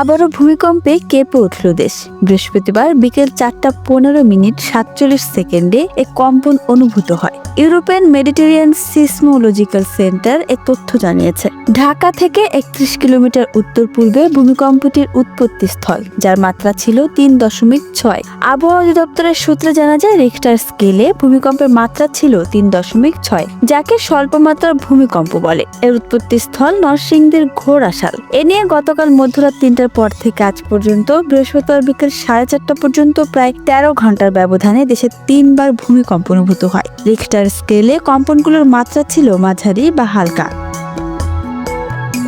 আবারও ভূমিকম্পে কেঁপে উঠল দেশ। বৃহস্পতিবার বিকেল চারটা পনেরো মিনিট সাতচল্লিশ সেকেন্ডে এক কম্পন অনুভূত হয়। ইউরোপিয়ান মেডিটেরিয়ান সিসমোলজিক্যাল সেন্টার এ তথ্য জানিয়েছে। ঢাকা থেকে একত্রিশ কিলোমিটার উত্তর পূর্বে ভূমিকম্পটির উৎপত্তি স্থল, যার মাত্রা ছিল তিন দশমিক ছয়। আবহাওয়া অধিদপ্তরের সূত্রে জানা যায় রিক্টার স্কেলে ভূমিকম্পের মাত্রা ছিল তিন দশমিক ছয়, যাকে স্বল্প মাত্রার ভূমিকম্প বলে। এর উৎপত্তি স্থল নরসিংদীর ঘোড়াশাল। এ নিয়ে গতকাল মধ্যরাত তিনটার পর থেকে আজ পর্যন্ত বৃহস্পতিবার বিকেল সাড়ে চারটা পর্যন্ত প্রায় তেরো ঘণ্টার ব্যবধানে দেশে তিনবার ভূমিকম্প অনুভূত হয়। রিক্টার স্কেলে কম্পনগুলোর মাত্রা ছিল মাঝারি বা হালকা।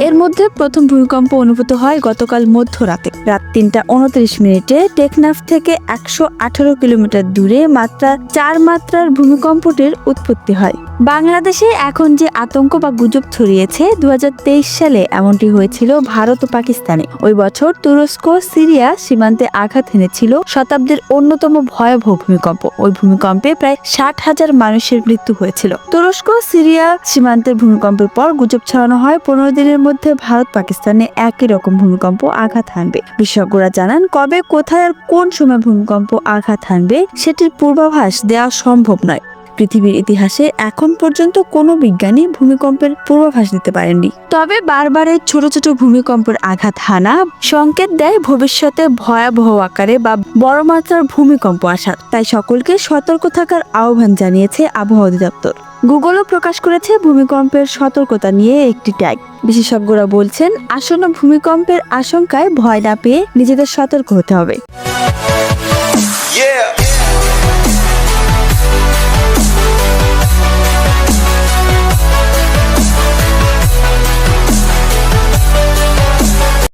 এর মধ্যে প্রথম ভূমিকম্প অনুভূত হয় গতকাল মধ্যরাতে। রাত তিনটা উনত্রিশ মিনিটে টেকনাফ থেকে একশো আঠারো কিলোমিটার দূরে মাত্রা চার মাত্রার ভূমিকম্পটির উৎপত্তি হয়। বাংলাদেশে এখন যে আতঙ্ক বা গুজব ছড়িয়েছে দু হাজার তেইশ সালে এমনটি হয়েছিল ভারত ও পাকিস্তানে। ওই বছর তুরস্ক, সিরিয়া সীমান্তে আঘাত এনেছিল শতাব্দীর অন্যতম ভয়াবহ ভূমিকম্প। ওই ভূমিকম্পে প্রায় ষাট হাজার মানুষের মৃত্যু হয়েছিল। তুরস্ক, সিরিয়া সীমান্তের ভূমিকম্পের পর গুজব ছড়ানো হয়। পনেরো দিনের মধ্যে ভারত পাকিস্তানে একই রকম ভূমিকম্প আঘাত হানবে। বিশেষজ্ঞরা জানান, কবে, কোথায় আর কোন সময় ভূমিকম্প আঘাত হানবে, সেটির পূর্বাভাস দেওয়া সম্ভব নয়। পৃথিবীর ইতিহাসে এখন পর্যন্ত কোনো বিজ্ঞানী ভূমিকম্পের পূর্বাভাস দিতে পারেননি। তবে বারবার এই ছোট ছোট ভূমিকম্পের আঘাত হানা সংকেত দেয় ভবিষ্যতে ভয়াবহ আকারে বা বড় মাত্রার ভূমিকম্প আসার। তাই সকলকে সতর্ক থাকার আহ্বান জানিয়েছে আবহাওয়া অধিদপ্তর। গুগলও প্রকাশ করেছে ভূমিকম্পের সতর্কতা নিয়ে একটি ট্যাগ। বিশেষজ্ঞরা বলছেন, আসন্ন ভূমিকম্পের আশঙ্কায় ভয় না পেয়ে নিজেদের সতর্ক হতে হবে.